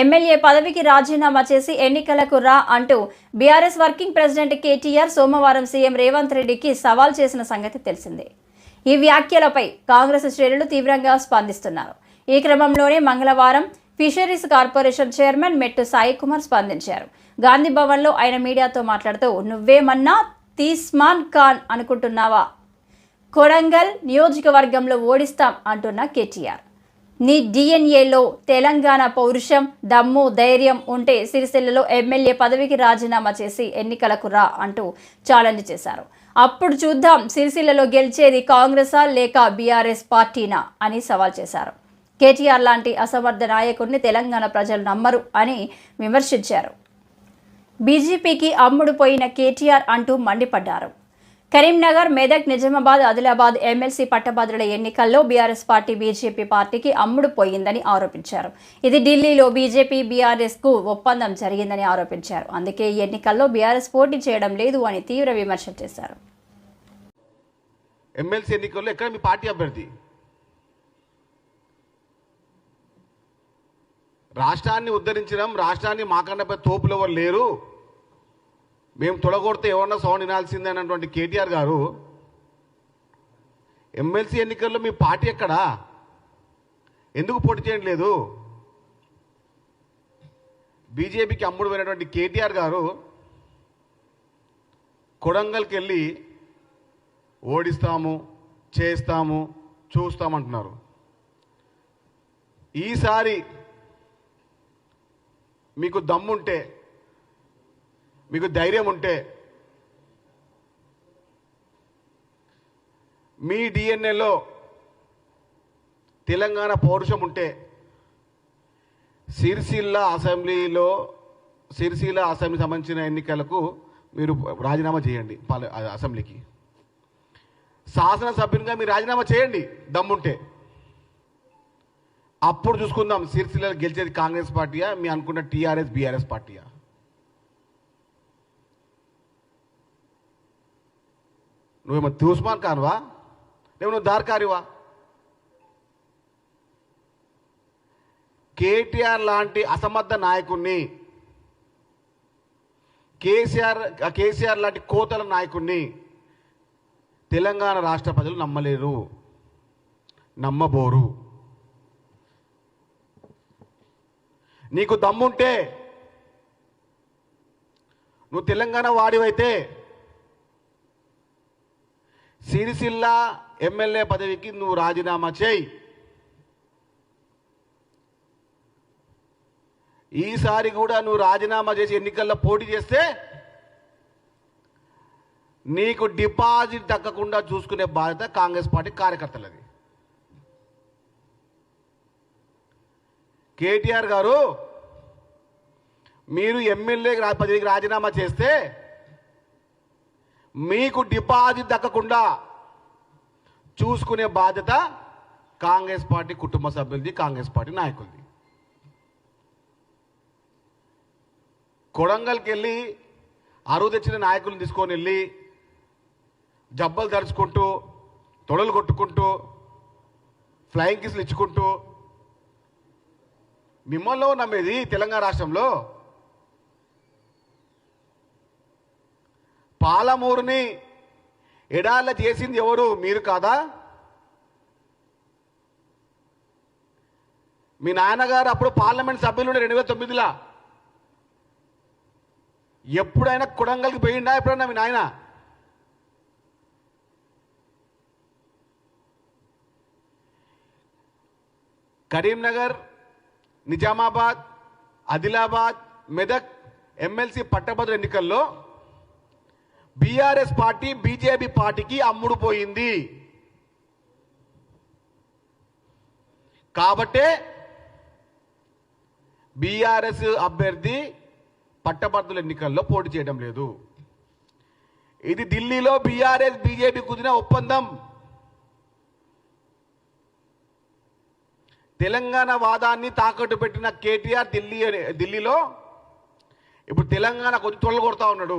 MLA పదవికి రాజీనామా చేసి ఎన్నికలకు రా అంటూ బీఆర్ఎస్ వర్కింగ్ ప్రెసిడెంట్ కేటీఆర్ సోమవారం సీఎం రేవంత్ రెడ్డికి సవాల్ చేసిన సంగతి తెలిసిందే. ఈ వ్యాఖ్యలపై కాంగ్రెస్ శ్రేణులు తీవ్రంగా స్పందిస్తున్నారు. ఈ క్రమంలోనే మంగళవారం ఫిషరీస్ కార్పొరేషన్ చైర్మన్ మెట్టు సాయి కుమార్ స్పందించారు. గాంధీ భవన్లో ఆయన మీడియాతో మాట్లాడుతూ నువ్వేమన్నా తీస్మాన్ ఖాన్ అనుకుంటున్నావా? కొడంగల్ నియోజకవర్గంలో ఓడిస్తాం అంటున్న కేటీఆర్. నీ డిఎన్ఏలో తెలంగాణ పౌరుషం దమ్ము ధైర్యం ఉంటే సిరిసిల్లలో ఎమ్మెల్యే పదవికి రాజీనామా చేసి ఎన్నికలకు రా అంటూ ఛాలెంజ్ చేశారు. అప్పుడు చూద్దాం సిరిసిల్లలో గెలిచేది కాంగ్రెసా లేక బీఆర్ఎస్ పార్టీనా అని సవాల్ చేశారు. కేటీఆర్ లాంటి అసమర్థ నాయకుడిని తెలంగాణ ప్రజలు నమ్మరు అని విమర్శించారు. బీజేపీకి అమ్ముడు పోయిన కేటీఆర్ అంటూ మండిపడ్డారు. కరీంనగర్ మెదక్ నిజామాబాద్ ఆదిలాబాద్ ఎమ్మెల్సీ పట్టభద్రుల ఎన్నికల్లో బీఆర్ఎస్ పార్టీ బీజేపీ పార్టీకి అమ్ముడు పోయిందని ఆరోపించారు. ఇది ఢిల్లీలో బీజేపీ బీఆర్ఎస్కు ఒప్పందం జరిగిందని ఆరోపించారు. అందుకే ఈ ఎన్నికల్లో బీఆర్ఎస్ పోటీ చేయడం లేదు అని తీవ్ర విమర్శ చేశారు. ఎమ్మెల్సీ ఎన్నికల్లో ఎక్కడ మీ పార్టీ అభ్యర్థి? రాష్ట్రాన్ని ఉద్ధరించడం రాష్ట్రాన్ని మాకన్నపై తోపులు ఎవరు లేరు? మేము తొడగొడితే ఎవరన్నా సౌండ్ వినాల్సిందే అన్నటువంటి కేటీఆర్ గారు ఎమ్మెల్సీ ఎన్నికల్లో మీ పార్టీ ఎక్కడా? ఎందుకు పోటీ చేయడం లేదు? బీజేపీకి అమ్ముడు పోయినటువంటి కేటీఆర్ గారు కొడంగల్కి వెళ్ళి ఓడిస్తాము చేస్తాము చూస్తామంటున్నారు. ఈసారి మీకు దమ్ముంటే మీకు ధైర్యం ఉంటే మీ డిఎన్ఏలో తెలంగాణ పౌరుషం ఉంటే సిరిసిల్ల అసెంబ్లీలో సిరిసిల్ల అసెంబ్లీ సంబంధించిన ఎన్నికలకు మీరు రాజీనామా చేయండి పాల అసెంబ్లీకి. శాసనసభ్యునిగా మీరు రాజీనామా చేయండి దమ్ముంటే. అప్పుడు చూసుకుందాం సిరిసిల్లలో గెలిచేది కాంగ్రెస్ పార్టీయా? మీ అనుకున్న టీఆర్ఎస్ బీఆర్ఎస్ పార్టీయా? నువ్వేమో తూస్మాన్ కాన్వా? లేవు నువ్వు దార్కారివా కేటీఆర్ లాంటి అసమర్థ నాయకుణ్ణి కేసీఆర్ కేసీఆర్ లాంటి కోతల నాయకుణ్ణి తెలంగాణ రాష్ట్ర ప్రజలు నమ్మలేరు నమ్మబోరు. నీకు దమ్ముంటే నువ్వు తెలంగాణ వాడివైతే సిరిసిల్ల ఎమ్మెల్యే పదవికి నువ్వు రాజీనామా చేయి. ఈసారి కూడా నువ్వు రాజీనామా చేసి ఎన్నికల్లో పోటీ చేస్తే నీకు డిపాజిట్ దక్కకుండా చూసుకునే బాధ్యత కాంగ్రెస్ పార్టీ కార్యకర్తలది. కేటీఆర్ గారు మీరు ఎమ్మెల్యే పదవికి రాజీనామా చేస్తే మీకు డిపాజిట్ దక్కకుండా చూసుకునే బాధ్యత కాంగ్రెస్ పార్టీ కుటుంబ సభ్యులది కాంగ్రెస్ పార్టీ నాయకులది. కొడంగల్కి వెళ్ళి అరువు తెచ్చిన నాయకులను తీసుకొని వెళ్ళి జబ్బలు తరుచుకుంటూ తొడలు కొట్టుకుంటూ ఫ్లయింగ్ కిస్లు ఇచ్చుకుంటూ మిమ్మల్ని నమ్మేది తెలంగాణ రాష్ట్రంలో? పాలమూరుని ఎడాల చేసింది ఎవరు? మీరు కాదా? మీ నాన్నగారు అప్పుడు పార్లమెంట్ సభ్యులు రెండు వేల తొమ్మిదిలో. ఎప్పుడైనా కుడంగల్కి పోయిండా? ఎప్పుడన్నా మీ నాయన? కరీంనగర్ నిజామాబాద్ ఆదిలాబాద్ మెదక్ ఎమ్మెల్సీ పట్టభద్ర ఎన్నికల్లో బీఆర్ఎస్ పార్టీ బీజేపీ పార్టీకి అమ్ముడు పోయింది. కాబట్టే బీఆర్ఎస్ అభ్యర్థి పట్టభద్రుల ఎన్నికల్లో పోటీ చేయడం లేదు. ఇది ఢిల్లీలో బీఆర్ఎస్ బీజేపీ కుదిరిన ఒప్పందం. తెలంగాణ వాదాన్ని తాకట్టు పెట్టిన కేటీఆర్ ఢిల్లీ ఢిల్లీలో ఇప్పుడు తెలంగాణ కొంచెం తొలలు కొడతా ఉన్నాడు.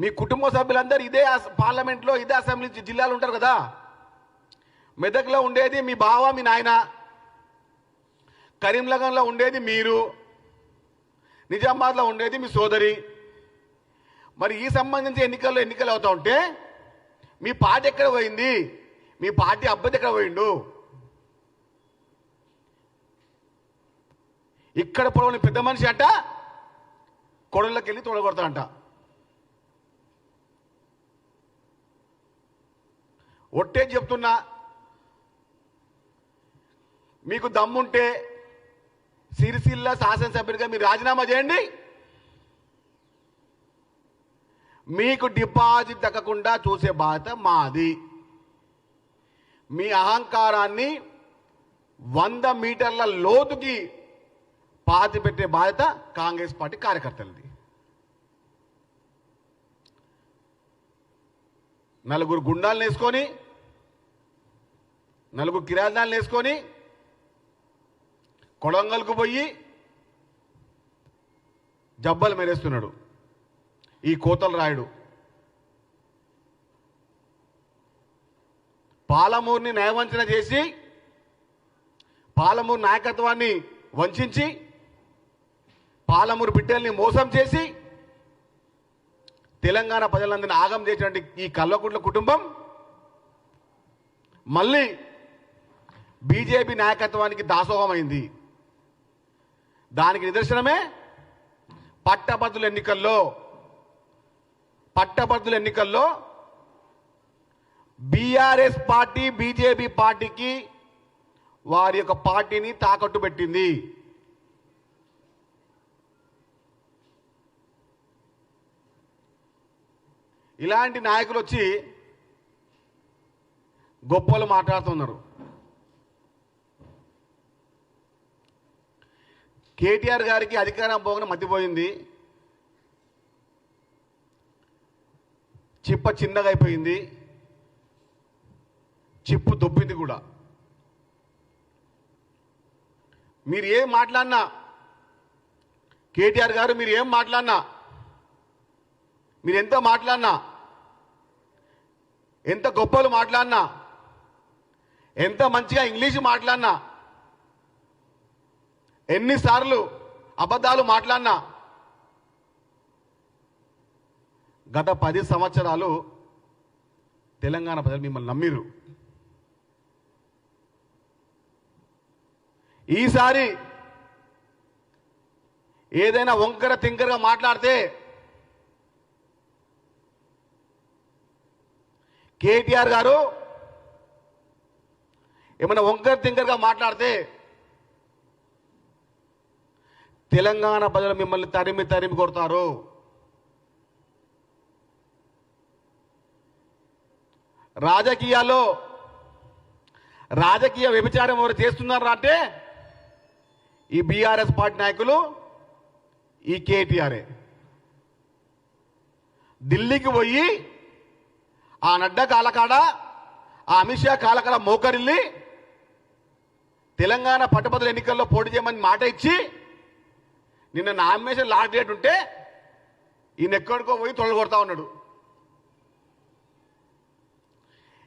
మీ కుటుంబ సభ్యులందరూ ఇదే పార్లమెంట్లో ఇదే అసెంబ్లీ జి- జిల్లాలు ఉంటారు కదా? మెదక్లో ఉండేది మీ బావ మీ నాయన. కరీంనగర్లో ఉండేది మీరు. నిజామాబాద్లో ఉండేది మీ సోదరి. మరి ఈ సంబంధించి ఎన్నికల్లో ఎన్నికలు అవుతా ఉంటే మీ పార్టీ ఎక్కడ పోయింది? మీ పార్టీ అభ్యర్థి ఎక్కడ పోయిండు? ఇక్కడ పొడవని పెద్ద మనిషి అంట కొడళ్ళకి వెళ్ళి తోడగొడతాడంట. ఒట్టే చెప్తున్నా. మీకు దమ్ముంటే సిరిసిల్ల శాసనసభ్యుడిగా మీరు రాజీనామా చేయండి. మీకు డిపాజిట్ దక్కకుండా చూసే బాధ్యత మాది. మీ అహంకారాన్ని వంద మీటర్ల లోతుకి పాతి పెట్టే బాధ్యత కాంగ్రెస్ పార్టీ కార్యకర్తలది. నలుగురు గుండాలను వేసుకొని నలుగురు కిరాదాలను వేసుకొని కొడంగల్కు పోయి జబ్బలు మెరేస్తున్నాడు. ఈ కోతలు రాయుడు. పాలమూరుని నయవంచన చేసి పాలమూరు నాయకత్వాన్ని వంచి పాలమూరు బిడ్డల్ని మోసం చేసి తెలంగాణ ప్రజలందరినీ ఆగం చేసినటువంటి ఈ కల్వకుంట్ల కుటుంబం మళ్ళీ బీజేపీ నాయకత్వానికి దాసోహమైంది. దానికి నిదర్శనమే పట్టభద్రుల ఎన్నికల్లో పట్టభద్రుల ఎన్నికల్లో బీఆర్ఎస్ పార్టీ బీజేపీ పార్టీకి వారి యొక్క పార్టీని తాకట్టు పెట్టింది. ఇలాంటి నాయకులు వచ్చి గొప్పలు మాట్లాడుతున్నారు. కేటీఆర్ గారికి అధికారం పోగానే మతిపోయింది. చిప్ప చిన్నగా అయిపోయింది. చిప్పు దొబ్బింది కూడా. మీరు ఏం మాట్లాడినా కేటీఆర్ గారు మీరు ఏం మాట్లాడినా మీరు ఎంత మాట్లాడినా ఎంత గొప్పలు మాట్లాడినా ఎంత మంచిగా ఇంగ్లీష్ మాట్లాడినా ఎన్నిసార్లు అబద్ధాలు మాట్లాడినా గత పది సంవత్సరాలు తెలంగాణ ప్రజలు మిమ్మల్ని నమ్మిరు ఈసారి ఏదైనా వంకర తింకరగా మాట్లాడితే కేటీఆర్ గారు ఏమైనా వంకర్ తింకర్గా మాట్లాడితే తెలంగాణ ప్రజలు మిమ్మల్ని తరిమి తరిమి కొడతారు. రాజకీయాల్లో రాజకీయ వ్యభిచారం ఎవరు చేస్తున్నారు అంటే ఈ బీఆర్ఎస్ పార్టీ నాయకులు ఈ కేటీఆర్ఏ ఢిల్లీకి పోయి ఆ నడ్డా కాలకాడ ఆ అమిత్ షా కాలకాడ మోకరిల్లి తెలంగాణ పట్టభద్రుల ఎన్నికల్లో పోటీ చేయమని మాట ఇచ్చి నిన్న నామినేషన్ లాస్ట్ డేట్ ఉంటే ఈయన ఎక్కడికో పోయి తొలగొడతా ఉన్నాడు.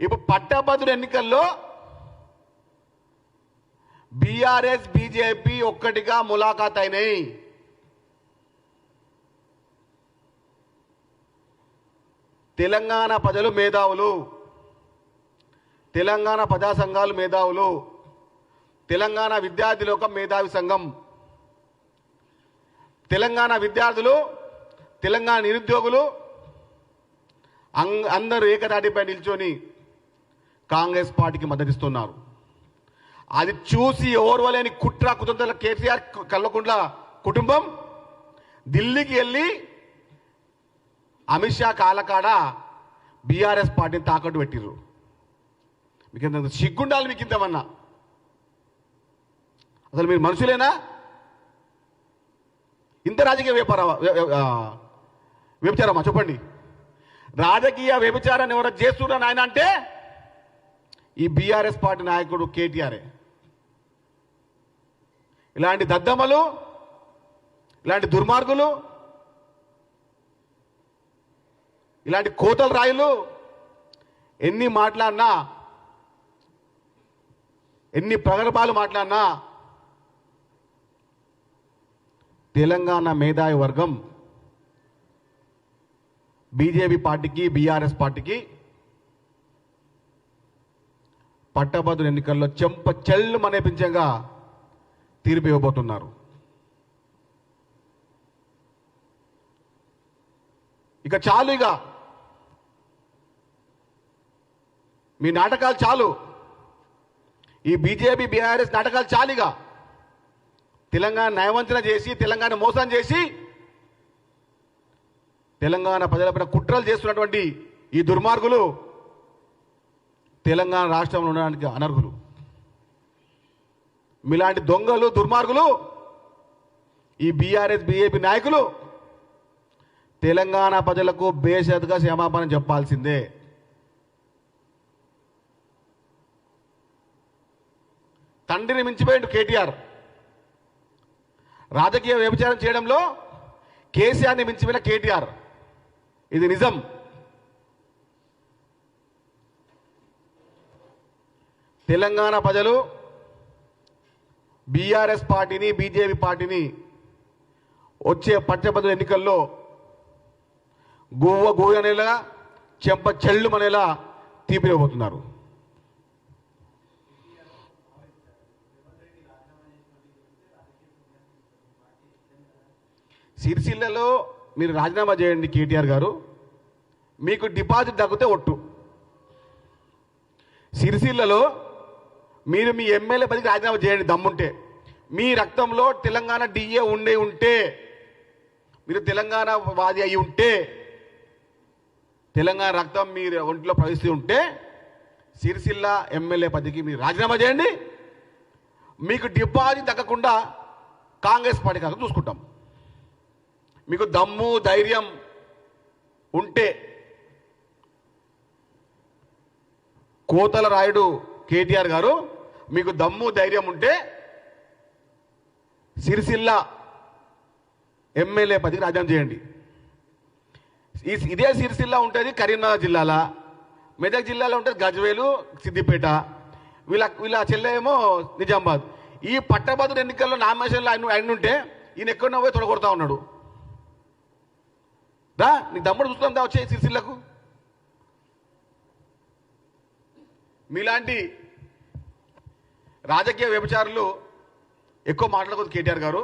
ఇప్పుడు పట్టభద్రుల ఎన్నికల్లో బీఆర్ఎస్ బీజేపీ ఒక్కటిగా ములాఖాత్ అయినాయి తెలంగాణ ప్రజలు మేధావులు. తెలంగాణ ప్రజా సంఘాలు మేధావులు. తెలంగాణ విద్యార్థి లోకం మేధావి సంఘం. తెలంగాణ విద్యార్థులు తెలంగాణ నిరుద్యోగులు అం- అందరూ ఏకదాటిపై నిల్చొని కాంగ్రెస్ పార్టీకి మద్దతిస్తున్నారు. అది చూసి ఓర్వలేని కుట్ర కుతంత్రాల కేసీఆర్ కల్లకుండ్ల కుటుంబం ఢిల్లీకి వెళ్ళి అమిత్ షా కాలకాడ బీఆర్ఎస్ పార్టీని తాకట్టు పెట్టిర్రు. మీకు ఎంత సిగ్గుండాలి మీకు ఇంతమన్నా అసలు మీరు మనుషులేనా? ఇంత రాజకీయ వ్యాపార వ్యభిచారమా? చెప్పండి. రాజకీయ వ్యభిచారాన్ని ఎవరు చేస్తున్నారు ఆయన అంటే ఈ బీఆర్ఎస్ పార్టీ నాయకుడు కేటీఆర్ఏ ఇలాంటి దద్దమ్మలు ఇలాంటి దుర్మార్గులు ఇలాంటి కోతల రాయులు ఎన్ని మాట్లాడినా ఎన్ని ప్రగల్భాలు మాట్లాడినా తెలంగాణ మేధావి వర్గం బీజేపీ పార్టీకి బీఆర్ఎస్ పార్టీకి పట్టభద్రుల ఎన్నికల్లో చెంప చెల్లు మనేపించంగా తీర్పు ఇవ్వబోతున్నారు. ఇక చాలు ఇక. మీ నాటకాలు చాలు. ఈ బీజేపీ బీఆర్ఎస్ నాటకాలు చాలిగా. తెలంగాణ నయవంచన చేసి తెలంగాణ మోసం చేసి తెలంగాణ ప్రజలపైన కుట్రలు చేస్తున్నటువంటి ఈ దుర్మార్గులు తెలంగాణ రాష్ట్రంలో ఉండడానికి అనర్హులు. మీలాంటి దొంగలు దుర్మార్గులు ఈ బీఆర్ఎస్ బీజేపీ నాయకులు తెలంగాణ ప్రజలకు బేషరతుగా క్షమాపణ చెప్పాల్సిందే. తండ్రిని మించిపోయిండు కేటీఆర్. రాజకీయ వ్యభిచారం చేయడంలో కేసీఆర్ని మించిపోయిన కేటీఆర్. ఇది నిజం. తెలంగాణ ప్రజలు బీఆర్ఎస్ పార్టీని బీజేపీ పార్టీని వచ్చే పట్టభద్రుల ఎన్నికల్లో గువ్వ గోయనేలా చెంప చెల్లుమనేలా తీపిరబోతున్నారు. సిరిసిల్లలో మీరు రాజీనామా చేయండి కేటీఆర్ గారు. మీకు డిపాజిట్ తగ్గితే ఒట్టు. సిరిసిల్లలో మీరు మీ ఎమ్మెల్యే పదికి రాజీనామా చేయండి దమ్ముంటే. మీ రక్తంలో తెలంగాణ డిఏ ఉండే ఉంటే మీరు తెలంగాణ వాది అయి ఉంటే తెలంగాణ రక్తం మీరు ఒంట్లో ప్రవేశిస్తూ ఉంటే సిరిసిల్ల ఎమ్మెల్యే పదవికి మీరు రాజీనామా చేయండి. మీకు డిపాజిట్ దక్కకుండా కాంగ్రెస్ పార్టీ కాక చూసుకుంటాం. మీకు దమ్ము ధైర్యం ఉంటే కోతల రాయుడు కేటీఆర్ గారు మీకు దమ్ము ధైర్యం ఉంటే సిరిసిల్ల ఎమ్మెల్యే పదికి రాజీనామా చేయండి. ఈ- ఇదే సిరిసిల్ల ఉంటుంది కరీంనగర్ జిల్లాలో. మెదక్ జిల్లాలో ఉంటుంది గజ్వేలు సిద్దిపేట. వీళ్ళ వీళ్ళ చెల్లె ఏమో నిజామాబాద్. ఈ పట్టభద్రుడు ఎన్నికల్లో నామినేషన్లో ఆయన ఆయన ఉంటే ఈయన ఎక్కడో పోయి తొడగొడతా ఉన్నాడు. రా నీ దమ్ముడు చూస్తాం దా వచ్చే సిరిసిల్లకు. మీలాంటి రాజకీయ వ్యభిచారులు ఎక్కువ మాట్లాడకూడదు కేటీఆర్ గారు.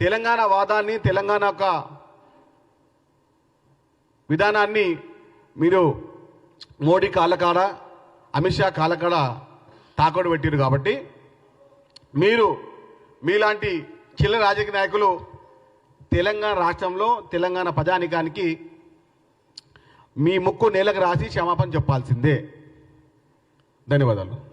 తెలంగాణ వాదాన్ని తెలంగాణ యొక్క విధానాన్ని మీరు మోడీ కాళ్ళకాడ అమిత్ షా కాళ్ళకాడ తాకట్టు పెట్టారు కాబట్టి మీరు మీలాంటి చిల్ల రాజకీయ నాయకులు తెలంగాణ రాష్ట్రంలో తెలంగాణ ప్రజానికానికి మీ ముక్కు నేలకు రాసి క్షమాపణ చెప్పాల్సిందే. ధన్యవాదాలు.